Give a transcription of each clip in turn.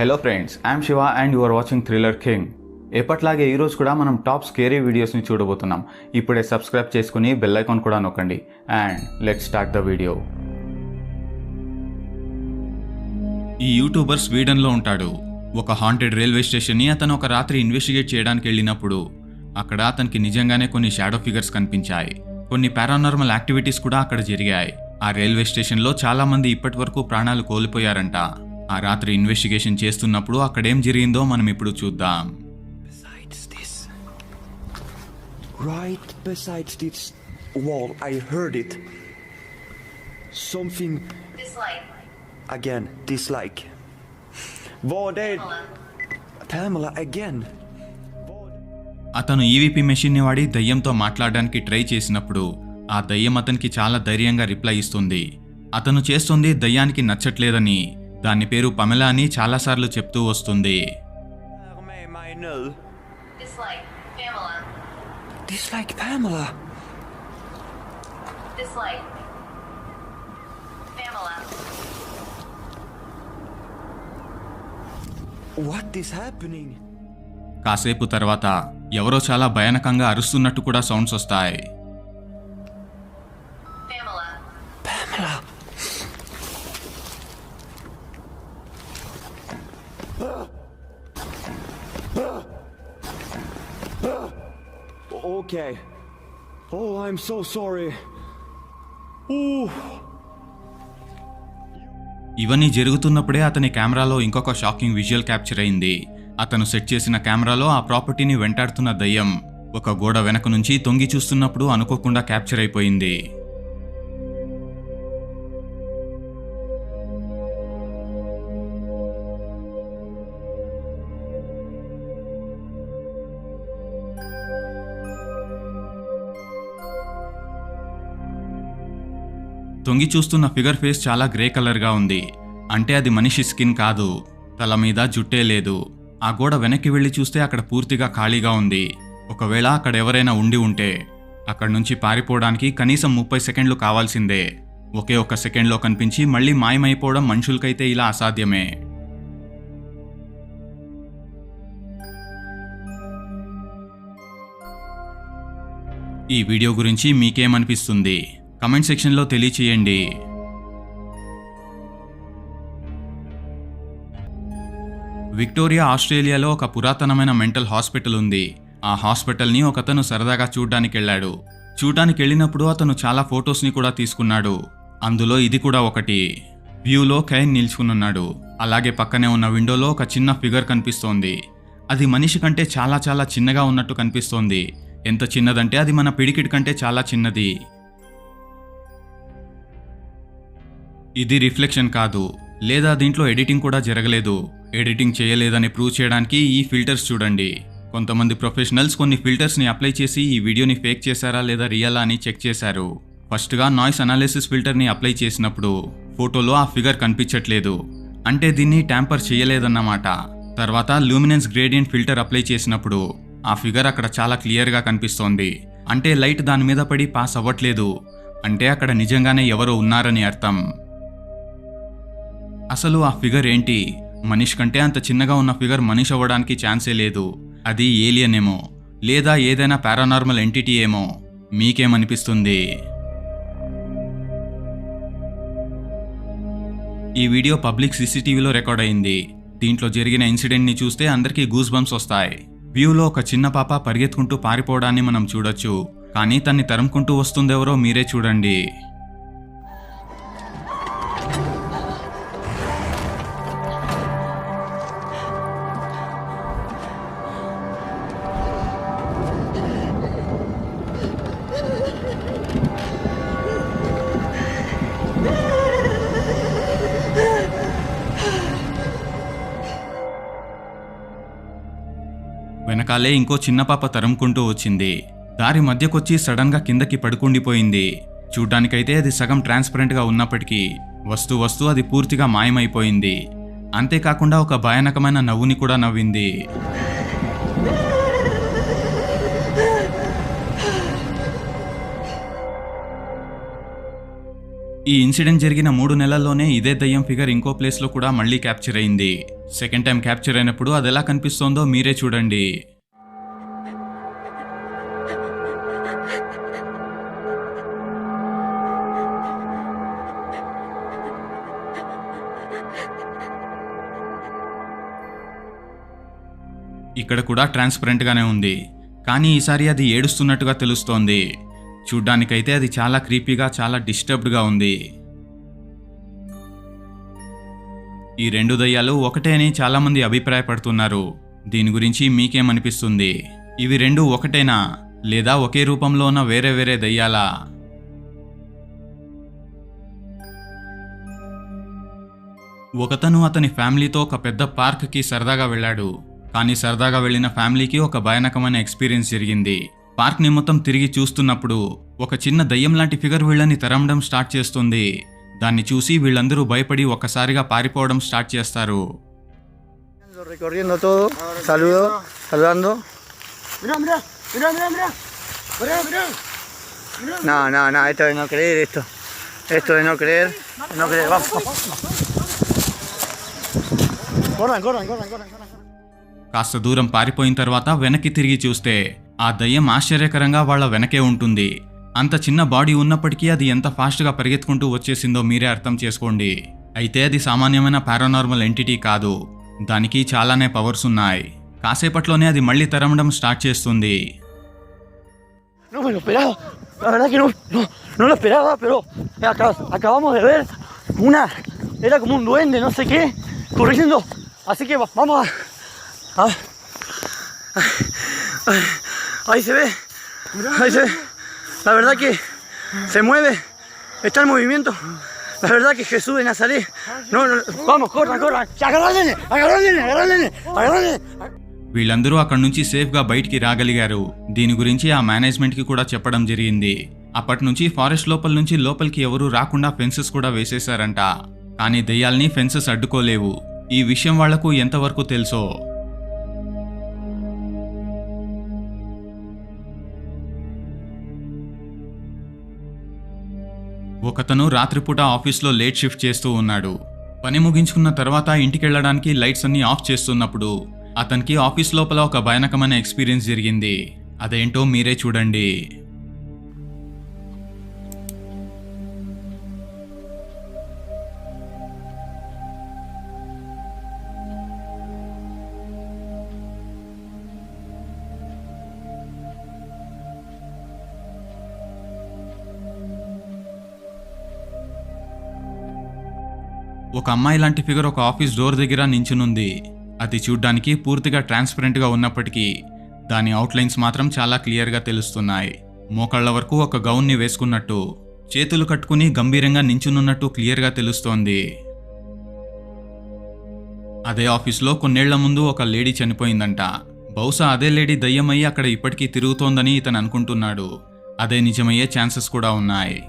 Hello friends I'm Shiva and you are watching thriller king ఎప్పట్లాగే ఈరోజు కూడా మనం టాప్ స్కేరీ వీడియోస్ని చూడబోతున్నాం. ఇప్పుడే సబ్స్క్రైబ్ చేసుకుని బెల్ ఐకాన్ కూడా నొక్కండి. And let start the video ఈ యూట్యూబర్ స్వీడన్లో ఉంటాడు. ఒక హాంటెడ్ రైల్వే స్టేషన్ని అతను ఒక రాత్రి ఇన్వెస్టిగేట్ చేయడానికి వెళ్ళినప్పుడు అక్కడ అతనికి నిజంగానే కొన్ని షాడో ఫిగర్స్ కనిపించాయి. కొన్ని పారానార్మల్ యాక్టివిటీస్ కూడా అక్కడ జరిగాయి. ఆ రైల్వే స్టేషన్లో చాలామంది ఇప్పటి వరకు ప్రాణాలు కోల్పోయారంట. ఆ రాత్రి ఇన్వెస్టిగేషన్ చేస్తున్నప్పుడు అక్కడేం జరిగిందో మనం ఇప్పుడు చూద్దాం. Right besides this wall, I heard it. Something Dislike. again, dislike. Var det... Pamela again. అతను ఈవీపీ మెషిన్ని వాడి దయ్యంతో మాట్లాడడానికి ట్రై చేసినప్పుడు ఆ దయ్యం అతనికి చాలా ధైర్యంగా రిప్లై ఇస్తుంది అతను చేస్తుంది దయ్యానికి నచ్చట్లేదని దాని పేరు పమెలా అని చాలా సార్లు చెప్తూ వస్తుంది. కాసేపు తర్వాత ఎవరో చాలా భయానకంగా అరుస్తున్నట్టు కూడా సౌండ్స్ వస్తాయి. Okay. Oh, I'm so sorry. Ooh. ఇవన్నీ జరుగుతున్నప్పుడే అతని కెమెరాలో ఇంకొక షాకింగ్ విజువల్ క్యాప్చర్ అయింది అతను సెట్ చేసిన కెమెరాలో ఆ ప్రాపర్టీని వెంటాడుతున్న దయ్యం ఒక గోడ వెనక నుంచి తొంగి చూస్తున్నప్పుడు అనుకోకుండా క్యాప్చర్ అయిపోయింది తొంగి చూస్తున్న ఫిగర్ ఫేస్ చాలా గ్రే కలర్గా ఉంది. అంటే అది మనిషి స్కిన్ కాదు. తల మీద జుట్టే లేదు. ఆ గోడ వెనక్కి వెళ్ళి చూస్తే అక్కడ పూర్తిగా ఖాళీగా ఉంది. ఒకవేళ అక్కడ ఎవరైనా ఉండి ఉంటే అక్కడి నుంచి పారిపోవడానికి కనీసం ముప్పై సెకండ్లు కావాల్సిందే. ఒకే ఒక్క సెకండ్లో కనిపించి మళ్ళీ మాయమైపోవడం మనుషులకైతే ఇలా అసాధ్యమే. ఈ వీడియో గురించి మీకేమనిపిస్తుంది? కమెంట్ సెక్షన్లో తెలియచేయండి. విక్టోరియా ఆస్ట్రేలియాలో ఒక పురాతనమైన మెంటల్ హాస్పిటల్ ఉంది. ఆ హాస్పిటల్ని ఒకతను సరదాగా చూడ్డానికి వెళ్ళాడు చూడ్డానికి వెళ్ళినప్పుడు అతను చాలా ఫొటోస్ని కూడా తీసుకున్నాడు. అందులో ఇది కూడా ఒకటి. వ్యూలో కైన్ నిల్చుకునున్నాడు. అలాగే పక్కనే ఉన్న విండోలో ఒక చిన్న ఫిగర్ కనిపిస్తోంది. అది మనిషి కంటే చాలా చాలా చిన్నగా ఉన్నట్టు కనిపిస్తోంది. ఎంత చిన్నదంటే అది మన పిడికిడి కంటే చాలా చిన్నది. ఇది రిఫ్లెక్షన్ కాదు లేదా దీంట్లో ఎడిటింగ్ కూడా జరగలేదు. ఎడిటింగ్ చేయలేదని ప్రూవ్ చేయడానికి ఈ ఫిల్టర్స్ చూడండి. కొంతమంది ప్రొఫెషనల్స్ కొన్ని ఫిల్టర్స్ని అప్లై చేసి ఈ వీడియోని ఫేక్ చేశారా లేదా రియలా అని చెక్ చేశారు. ఫస్ట్గా నాయిస్ అనాలిసిస్ ఫిల్టర్ని అప్లై చేసినప్పుడు ఫోటోలో ఆ ఫిగర్ కనిపించట్లేదు. అంటే దీన్ని ట్యాంపర్ చేయలేదన్నమాట. తర్వాత లూమినెన్స్ గ్రేడియంట్ ఫిల్టర్ అప్లై చేసినప్పుడు ఆ ఫిగర్ అక్కడ చాలా క్లియర్గా కనిపిస్తోంది. అంటే లైట్ దాని మీద పడి పాస్ అవ్వట్లేదు. అంటే అక్కడ నిజంగానే ఎవరో ఉన్నారని అర్థం. అసలు ఆ ఫిగర్ ఏంటి? మనిషి కంటే అంత చిన్నగా ఉన్న ఫిగర్ మనిషి అవ్వడానికి ఛాన్సే లేదు. అది ఏలియన్ ఏమో లేదా ఏదైనా పారానార్మల్ ఎంటిటీ ఏమో. మీకేమనిపిస్తుంది? ఈ వీడియో పబ్లిక్ సీసీటీవీలో రికార్డ్ అయింది. దీంట్లో జరిగిన ఇన్సిడెంట్ని చూస్తే అందరికీ గూస్ బంప్స్ వస్తాయి. వ్యూలో ఒక చిన్న పాప పరిగెత్తుకుంటూ పారిపోవడాన్ని మనం చూడొచ్చు. కానీ తన్ని తరుముకుంటూ వస్తుందెవరో మీరే చూడండి. వెనకాలే ఇంకో చిన్న పాప తరుముకుంటూ వచ్చింది. దారి మధ్యకొచ్చి సడన్గా కిందకి పడుకుండిపోయింది. చూడ్డానికైతే అది సగం ట్రాన్స్పరెంట్గా ఉన్నప్పటికీ వస్తూ వస్తూ అది పూర్తిగా మాయమైపోయింది. అంతేకాకుండా ఒక భయానకమైన నవ్వుని కూడా నవ్వింది. ఈ ఇన్సిడెంట్ జరిగిన మూడు నెలల్లోనే ఇదే దయ్యం ఫిగర్ ఇంకో ప్లేస్లో కూడా మళ్ళీ క్యాప్చర్ అయింది. సెకండ్ టైం క్యాప్చర్ అయినప్పుడు అది ఎలా కనిపిస్తోందో మీరే చూడండి. ఇక్కడ కూడా ట్రాన్స్పరెంట్గానే ఉంది. కానీ ఈసారి అది ఏడుస్తున్నట్టుగా తెలుస్తోంది. చూడ్డానికైతే అది చాలా క్రీపీగా చాలా డిస్టర్బ్డ్గా ఉంది. ఈ రెండు దయ్యాలు ఒకటే అని చాలామంది అభిప్రాయపడుతున్నారు. దీని గురించి మీకేమనిపిస్తుంది? ఇవి రెండు ఒకటేనా? లేదా ఒకే రూపంలో ఉన్న వేరే వేరే దయ్యాలా? ఒకతను అతని ఫ్యామిలీతో ఒక పెద్ద పార్క్కి సరదాగా వెళ్ళాడు. కానీ సరదాగా వెళ్ళిన ఫ్యామిలీకి ఒక భయానకమైన ఎక్స్పీరియన్స్ జరిగింది. పార్క్ని మొత్తం తిరిగి చూస్తున్నప్పుడు ఒక చిన్న దయ్యం లాంటి ఫిగర్ వీళ్ళని తరమడం స్టార్ట్ చేస్తుంది. దాన్ని చూసి వీళ్ళందరూ భయపడి ఒక్కసారిగా పారిపోవడం స్టార్ట్ చేస్తారు. కాస్త దూరం పారిపోయిన తర్వాత వెనక్కి తిరిగి చూస్తే ఆ దయ్యం ఆశ్చర్యకరంగా వాళ్ళ వెనకే ఉంటుంది. అంత చిన్న బాడీ ఉన్నప్పటికీ అది ఎంత ఫాస్ట్గా పరిగెత్తుకుంటూ వచ్చేసిందో మీరే అర్థం చేసుకోండి. అయితే అది సామాన్యమైన పారానార్మల్ ఎంటిటీ కాదు. దానికి చాలానే పవర్స్ ఉన్నాయి. కాసేపట్లోనే అది మళ్ళీ తరమడం స్టార్ట్ చేస్తుంది. Ahí se ve, ahí se ve. La verdad que se mueve, está en movimiento. La verdad que Jesús de Nazaret. No, no, vamos, corran, corran. Agarrale, agarrale, agarrale, agarrale. వీళ్ళందరూ అక్కడి నుంచి సేఫ్గా బయటికి రాగలిగారు దీని గురించి ఆ మేనేజ్మెంట్కి కూడా చెప్పడం జరిగింది అప్పటి నుంచి ఫారెస్ట్ లోపల నుంచి లోపలికి ఎవరూ రాకుండా ఫెన్సెస్ కూడా వేసేశారంట కానీ దయ్యాల్ని ఫెన్సెస్ అడ్డుకోలేవు ఈ విషయం వాళ్ళకు ఎంతవరకు తెలుసో ఒకతను రాత్రిపూట ఆఫీస్లో లేట్ షిఫ్ట్ చేస్తూ ఉన్నాడు. పని ముగించుకున్న తర్వాత ఇంటికెళ్ళడానికి లైట్స్ అన్ని ఆఫ్ చేస్తున్నప్పుడు అతనికి ఆఫీస్ లోపల ఒక భయానకమైన ఎక్స్పీరియన్స్ జరిగింది. అదేంటో మీరే చూడండి. ఒక అమ్మాయి లాంటి ఫిగర్ ఒక ఆఫీస్ డోర్ దగ్గర నించునుంది. అది చూడ్డానికి పూర్తిగా ట్రాన్స్పరెంట్గా ఉన్నప్పటికీ దాని అవుట్లైన్స్ మాత్రం చాలా క్లియర్గా తెలుస్తున్నాయి. మోకాళ్ళ వరకు ఒక గౌన్ని వేసుకున్నట్టు చేతులు కట్టుకుని గంభీరంగా నించునున్నట్టు క్లియర్గా తెలుస్తోంది. అదే ఆఫీస్లో కొన్నేళ్ళ ముందు ఒక లేడీ చనిపోయిందంట. బహుశా అదే లేడీ దయ్యమయ్యి అక్కడ ఇప్పటికీ తిరుగుతోందని ఇతను అనుకుంటున్నాడు. అదే నిజమయ్యే ఛాన్సెస్ కూడా ఉన్నాయి.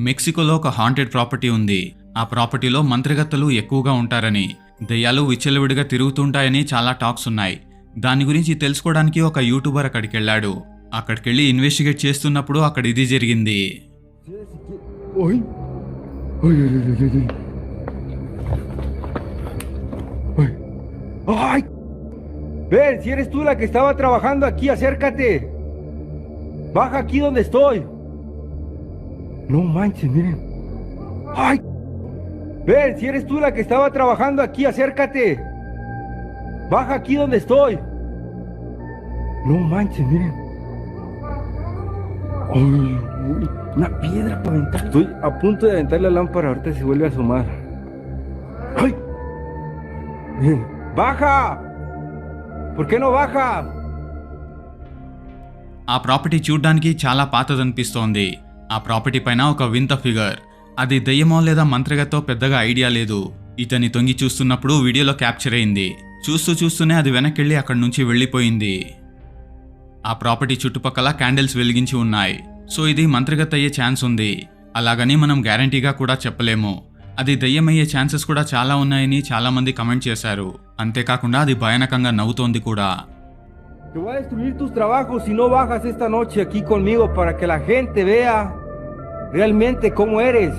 మెక్సికోలో ఒక హాంటెడ్ ప్రాపర్టీ ఉంది ఆ ప్రాపర్టీలో మంత్రగత్తలు ఎక్కువగా ఉంటారని దయ్యాలు విచ్చలవిడిగా తిరుగుతుంటాయని చాలా టాక్స్ ఉన్నాయి దాని గురించి తెలుసుకోవడానికి ఒక యూట్యూబర్ అక్కడికి వెళ్ళాడు అక్కడికెళ్ళి ఇన్వెస్టిగేట్ చేస్తున్నప్పుడు అక్కడ ఇది జరిగింది. Ven, si eres tú la que estaba trabajando aquí, acércate. Baja aquí donde estoy. No manches, miren. ¡Ay! Ven, si eres tú la que estaba trabajando aquí, acércate. Baja aquí donde estoy. No manches, miren. Uy, uy, una piedra para aventar. Estoy a punto de aventar la lámpara, ahorita se vuelve a asomar. ¡Ay! Bien. ¡Baja! ¿Por qué no baja? ఆ property చూడ్డానికి చాలా పాతదనిపిస్తోంది ఆ property పైన ఒక వింత figure. అది దయ్యమో లేదా మంత్రగతో పెద్దగా ఐడియా లేదు. ఇతని తొంగి చూస్తున్నప్పుడు వీడియోలో క్యాప్చర్ అయింది. చూస్తూ చూస్తూనే అది వెనక్కెళ్ళి అక్కడి నుంచి వెళ్ళిపోయింది. ఆ ప్రాపర్టీ చుట్టుపక్కల క్యాండిల్స్ వెలిగించి ఉన్నాయి. సో ఇది మంత్రగత్ అయ్యే ఛాన్స్ ఉంది. అలాగని మనం గ్యారంటీగా కూడా చెప్పలేము. అది దయ్యమయ్యే ఛాన్సెస్ కూడా చాలా ఉన్నాయని చాలామంది కమెంట్ చేశారు. అంతేకాకుండా అది భయానకంగా నవ్వుతోంది కూడా. Te voy a destruir tus trabajos si no bajas esta noche aquí conmigo para que la gente vea. Realmente cómo eres.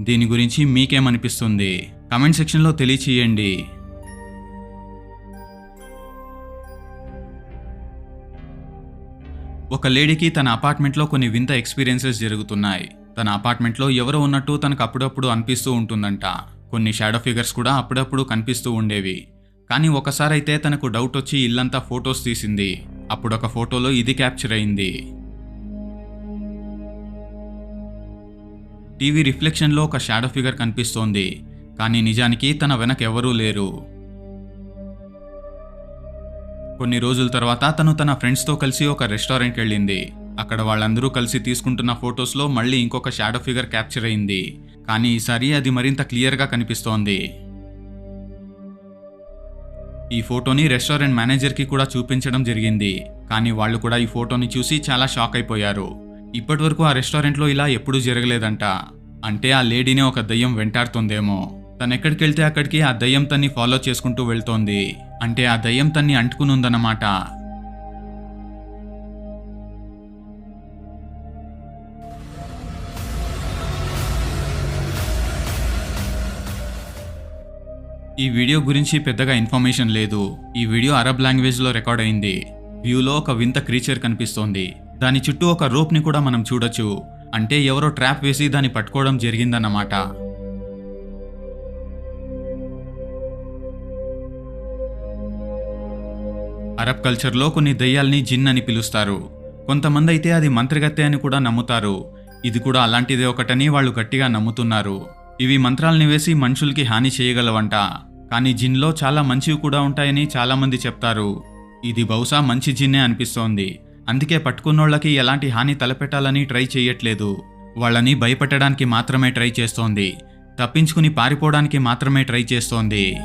దీని గురించి మీకేమనిపిస్తుంది? కామెంట్ సెక్షన్లో తెలియచేయండి. ఒక లేడీకి తన అపార్ట్మెంట్లో కొన్ని వింత ఎక్స్పీరియన్సెస్ జరుగుతున్నాయి. తన అపార్ట్మెంట్లో ఎవరో ఉన్నట్టు తనకు అప్పుడప్పుడు అనిపిస్తూ ఉంటుందంట. కొన్ని షాడో ఫిగర్స్ కూడా అప్పుడప్పుడు కనిపిస్తూ ఉండేవి. కానీ ఒకసారి అయితే తనకు డౌట్ వచ్చి ఇల్లంతా ఫొటోస్ తీసింది. అప్పుడు ఒక ఫోటోలో ఇది క్యాప్చర్ అయింది. టీవీ రిఫ్లెక్షన్లో ఒక షాడో ఫిగర్ కనిపిస్తోంది. కానీ నిజానికి తన వెనక ఎవరూ లేరు. కొన్ని రోజుల తర్వాత తను తన ఫ్రెండ్స్తో కలిసి ఒక రెస్టారెంట్కి వెళ్ళింది. అక్కడ వాళ్ళందరూ కలిసి తీసుకుంటున్న ఫొటోస్లో మళ్ళీ ఇంకొక షాడో ఫిగర్ క్యాప్చర్ అయింది. కానీ ఈసారి అది మరింత క్లియర్గా కనిపిస్తోంది. ఈ ఫోటోని రెస్టారెంట్ మేనేజర్కి కూడా చూపించడం జరిగింది. కానీ వాళ్ళు కూడా ఈ ఫోటోని చూసి చాలా షాక్ అయిపోయారు. ఇప్పటివరకు ఆ రెస్టారెంట్లో ఇలా ఎప్పుడూ జరగలేదంట. అంటే ఆ లేడీని ఒక దయ్యం వెంటాడుతుందేమో. తను ఎక్కడికి వెళ్తే అక్కడికి ఆ దయ్యం తన్ని ఫాలో చేసుకుంటూ వెళ్తోంది. అంటే ఆ దయ్యం తన్ని అంటుకుని ఉందన్నమాట ఈ వీడియో గురించి పెద్దగా ఇన్ఫర్మేషన్ లేదు. ఈ వీడియో అరబ్ లాంగ్వేజ్లో రికార్డ్ అయింది. వ్యూలో ఒక వింత క్రీచర్ కనిపిస్తోంది. దాని చుట్టూ ఒక రోప్ని కూడా మనం చూడొచ్చు. అంటే ఎవరో ట్రాప్ వేసి దాన్ని పట్టుకోవడం జరిగిందన్నమాట. అరబ్ కల్చర్లో కొన్ని దయ్యాల్ని జిన్ అని పిలుస్తారు. కొంతమంది అయితే అది మంత్రగత్తె అని కూడా నమ్ముతారు. ఇది కూడా అలాంటిదే ఒకటని వాళ్ళు గట్టిగా నమ్ముతున్నారు. ఇవి మంత్రాల్ని వేసి మనుషులకి హాని చేయగలవంట. కానీ జిన్లో చాలా మంచివి కూడా ఉంటాయని చాలామంది చెప్తారు. ఇది బహుశా మంచి జిన్నే అనిపిస్తోంది. అందుకే పట్టుకున్నోళ్ళకి ఎలాంటి హాని తలపెట్టాలని ట్రై చేయట్లేదు వాళ్ళని భయపెట్టడానికి మాత్రమే ట్రై చేస్తోంది. తప్పించుకుని పారిపోవడానికి మాత్రమే ట్రై చేస్తోంది.